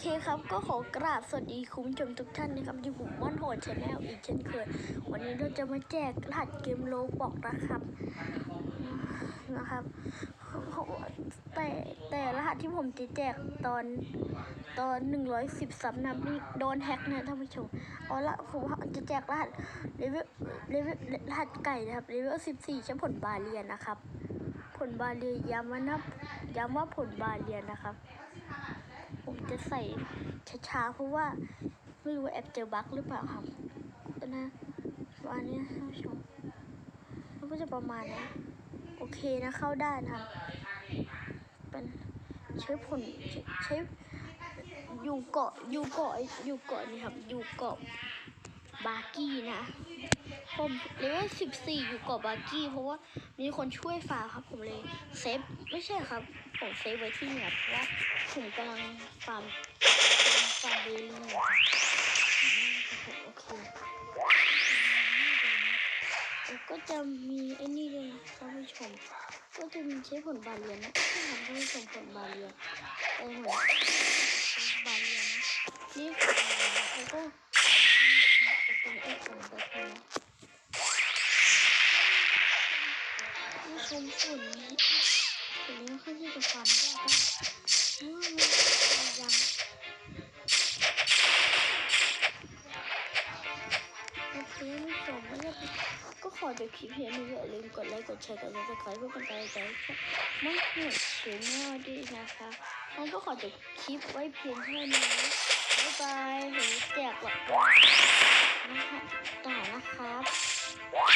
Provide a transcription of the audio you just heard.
เคครับก็ขอกราบสวัสดีคุณผู้ชมทุกท่านนะครับที่ผมม่อนโหดชาแนลอีกเช่นเคย วันนี้เราจะมาแจกรหัสเกมโลบอกนะครับนะครับแต่แต่รหัสที่ผมจะแจกตอนตอน 110ซับนับนี่โดนแฮกนะท่านผู้ชมเอาละผมจะแจกรหัสเลเวลเลเวลรหัสไก่นะครับเลเวล14ใช้ผลบาเรียนนะครับ ผลบาเรียนย้ำว่านับย้ำว่าผลบาเรียนนะครับ ผมจะใส่ช้าๆเพราะว่าไม่รู้แอปเจอบั๊กหรือเปล่าครับนะวันนี้ท่านผู้ชมมันก็จะประมาณนี้โอเคนะเข้าได้นะเป็นใช้ผลใช้ใช้อยู่เกาะอยู่เกาะอยู่เกาะนี่ครับอยู่เกาะ บาร์กี้นะ ผมเลเวลสิบสี่อยู่กาะบาร์กี้เพราะว่ามีคนช่วยฝากครับผมเลยเซฟไม่ใช่ครับ ผมเซฟไว้ที่เหนือเพราะว่าผมกำลังฟาร์มฟาร์มเบลลี่อยู่ครับโอเคก็จะมีไอ้นี่ด้วยนะท่านผู้ชม ก็จะมีใช้ผลบาเรียนนะที่ทำให้ชมผลบาเรียนไอ้หัวบาเรียนนะนี่คือแล้วก็ นเอกของตัวเองผู้ชมฝุ่นนี้ฝุ่นนี้ค่อนข้างจะความยากนะเพราะว่ามันยังโอเคผู้ชมไม่ได้ก็ขอจบคลิปเพียงนี้อย่าลืมกดไลค์กดแชร์กดซับสไครต์เพื่อเป็นกำลังใจให้ไม่หมดชแนลด้วยนะคะงั้นก็ขอจบคลิปไว้เพียงเท่านี้ บ๊ายบายผมแจกหลัก ต่อนะครับ